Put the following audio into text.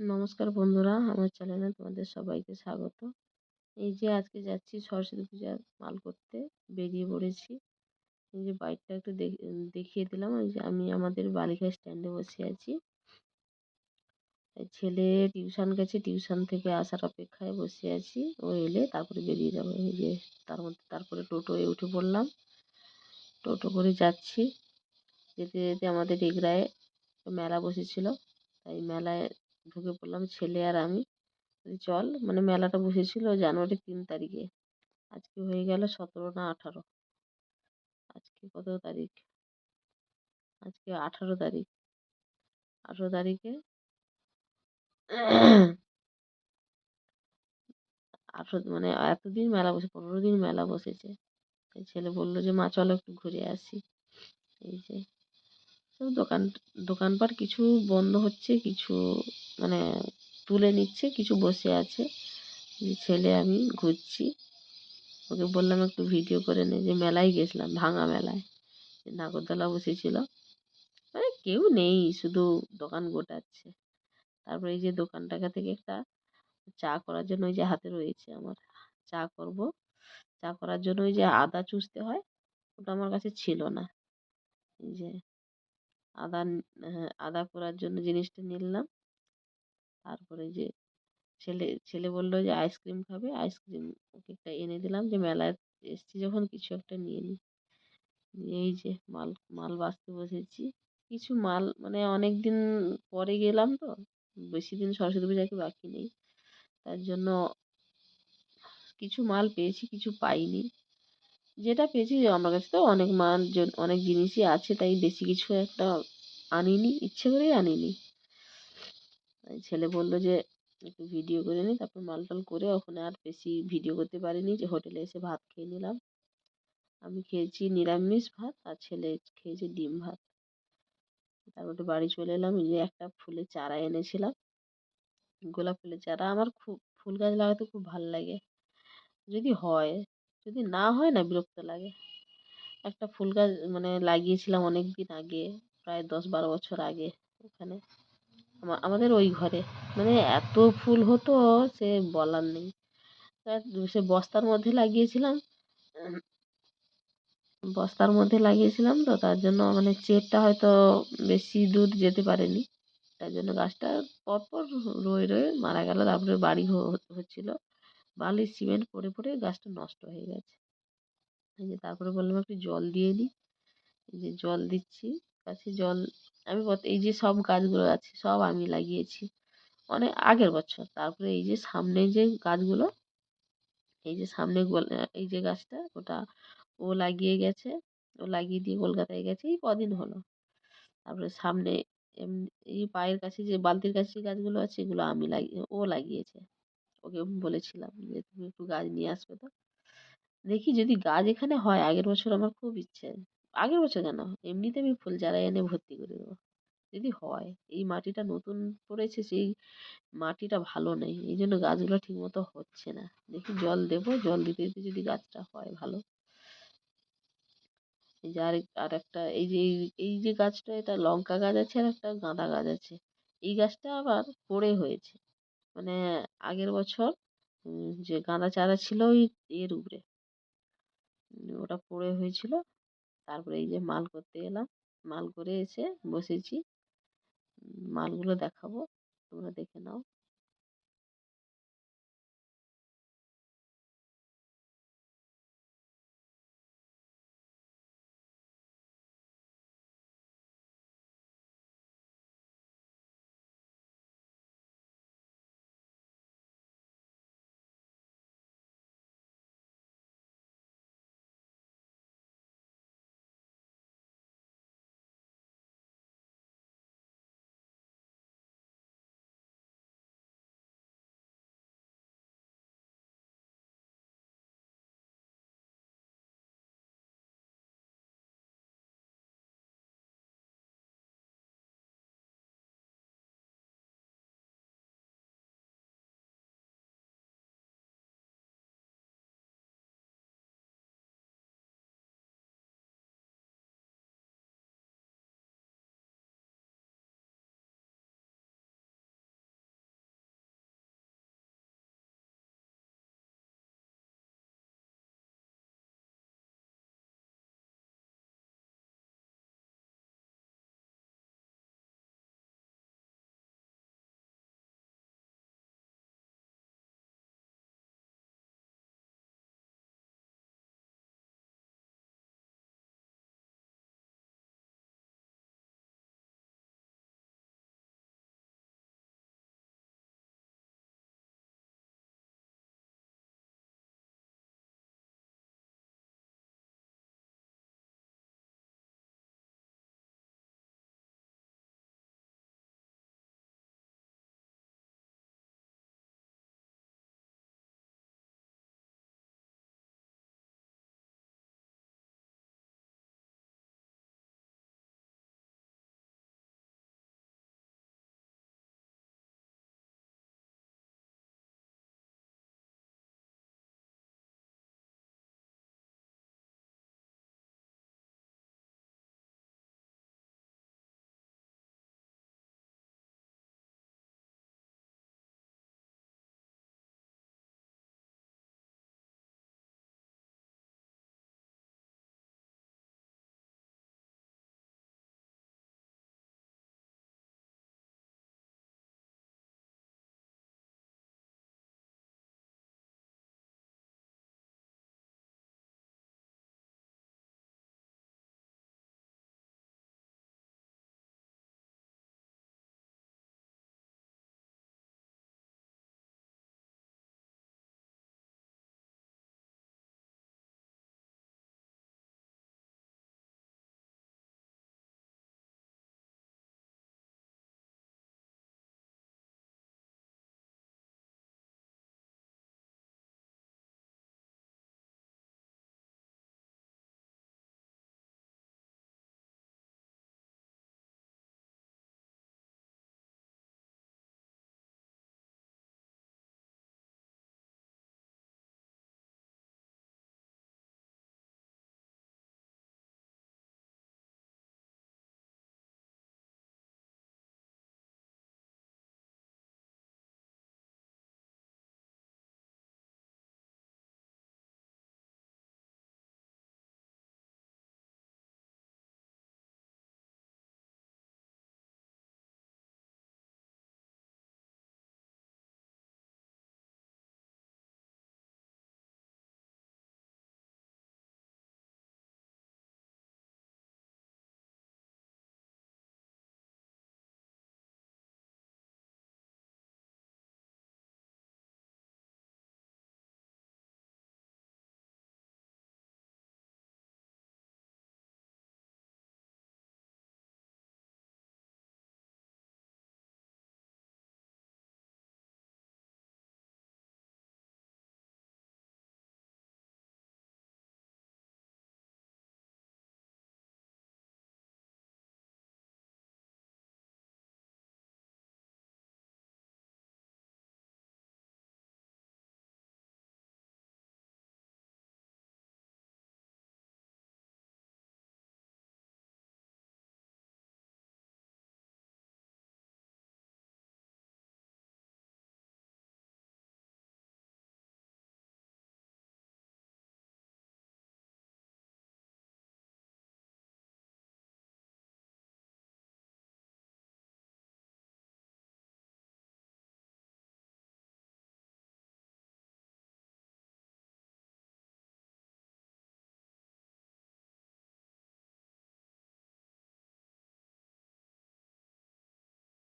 নমস্কার বন্ধুরা, আমার চ্যানেলে তোমাদের সবাইকে স্বাগত। এই যে আজকে যাচ্ছি সরস্বতী পূজার মাল করতে, বেরিয়ে পড়েছি। এই যে বাইকটা একটু দেখিয়ে দিলাম ওই যে আমি আমাদের বালিকা স্ট্যান্ডে বসে আছি। ছেলে টিউশন গেছে, টিউশন থেকে আসার অপেক্ষায় বসে আছি। ও এলে তারপরে বেরিয়ে যাব। এই যে তার মধ্যে, তারপরে টোটোয় উঠে পড়লাম। টোটো করে যাচ্ছি। যেতে যেতে আমাদের এগরায় মেলা বসেছিল। তাই মেলায় ঢুকে পড়লাম ছেলে আর আমি। চল। মানে মেলাটা বসেছিল জানুয়ারি তিন তারিখে। আজকে হয়ে গেল সতেরো না আঠারো। আজকে কত তারিখ? আজকে আঠারো তারিখ। আঠারো তারিখে আঠারো মানে এতদিন মেলা বসে, পনেরো দিন মেলা বসেছে। ছেলে বলল যে, মা, চলো একটু ঘুরে আসি। এই যে দোকান, দোকানপাট কিছু বন্ধ হচ্ছে, কিছু মানে তুলে নিচ্ছে, কিছু বসে আছে। যে ছেলে আমি ঘুরছি। ওকে বললাম একটু ভিডিও করে নে যে মেলায় গেছিলাম, ভাঙা মেলায়। নাগরদোলা বসেছিল। মানে কেউ নেই, শুধু দোকান গোটাচ্ছে। তারপরে এই যে দোকানটাকা থেকে একটা চা করার জন্য ওই যে হাতে রয়েছে আমার। চা করব। চা করার জন্য ওই যে আদা চুষতে হয়, ওটা আমার কাছে ছিল না। যে আদা আদা করার জন্য জিনিসটা নিলাম। তারপরে যে ছেলে ছেলে বলল যে, আইসক্রিম খাবে? আইসক্রিম ওকে একটা এনে দিলাম। যে মেলায় এসছি যখন, কিছু একটা নিয়ে নিই এই যে মাল মাল বাছতে বসেছি। কিছু মাল মানে অনেক দিন পরে গেলাম তো। বেশি দিন সরস্বতী পূজাকে বাকি নেই। তার জন্য কিছু মাল পেয়েছি, কিছু পাইনি। যেটা পেয়েছি আমার কাছে তো অনেক মাল অনেক জিনিসই আছে। তাই বেশি কিছু একটা আনিনি, ইচ্ছে করেই আনিনি। ছেলে বলল যে, একটু ভিডিও করে নিই তারপর মাল টাল করে ওখানে আর বেশি ভিডিও করতে পারিনি, যে হোটেলে এসে ভাত খেয়ে নিলাম। আমি খেয়েছি নিরামিষ ভাত আর ছেলে খেয়েছে ডিম ভাত। তারপরে বাড়ি চলে এলাম, এই যে একটা ফুলের চারা এনেছিলাম। গোলাপ ফুলের চারা, আমার খুব, ফুল গাছ লাগাতে খুব ভালো লাগে। যদি হয়, যদি না হয় না বিরক্ত লাগে। একটা ফুল গাছ মানে লাগিয়েছিলাম অনেক দিন আগে, প্রায় দশ বারো বছর আগে ওখানে। আমাদের ওই ঘরে। মানে এত ফুল হতো, সে বলার নেই। সে বস্তার মধ্যে লাগিয়েছিলাম। বস্তার মধ্যে লাগিয়েছিলাম তো, তার জন্য মানে চেরটা হয়তো বেশি দূর যেতে পারেনি। তার জন্য গাছটা পরপর রয়ে রয়ে মারা গেল। তারপরে বাড়ি হচ্ছিল। বালি সিমেন্ট পড়ে পড়ে গাছটা নষ্ট হয়ে গেছে। যে তারপরে বললাম একটু জল দিয়ে দিই যে জল দিচ্ছি। গাছে জল আমি এই যে সব গাছগুলো আছে, সব আমি লাগিয়েছি। অনেক আগের বছর। তারপরে এই যে সামনে যে গাছগুলো, এই যে সামনে গোল, এই যে গাছটা, ওটা ও লাগিয়ে গেছে। ও লাগিয়ে দিয়ে কলকাতায় গেছে। এই কদিন হলো। তারপরে সামনে এই পায়ের কাছে যে, বালতির কাছে যে গাছগুলো আছে, এগুলো আমি লাগিয়ে ও লাগিয়েছে। ওকে বলেছিলাম যে, তুমি একটু গাছ নিয়ে আসবে তো? দেখি যদি গাছ এখানে হয়, আগের বছর আমার খুব ইচ্ছে। আগের বছর কেন? এমনিতে আমি ফুল চারা এনে ভর্তি করে দেবো। যদি হয়, এই মাটিটা নতুন পড়েছে, সেই মাটিটা ভালো নেই। এই জন্য গাছগুলো ঠিকমতো হচ্ছে না। দেখি জল দেবো, জল দিতে দিতে যদি গাছটা হয় ভালো। এই যে আরেক আর একটা এই যে এই যে গাছটা, এটা লঙ্কা গাছ আছে আর একটা গাঁদা গাছ আছে। এই গাছটা আবার পড়ে হয়েছে। মানে আগের বছর যে গাঁদা চারা ছিল ওই এর উপরে। ওটা পড়ে হয়েছিল। তারপরে এই যে মাল করতে এলাম। মাল করে এসে বসেছি। মালগুলো দেখাবো। তোমরা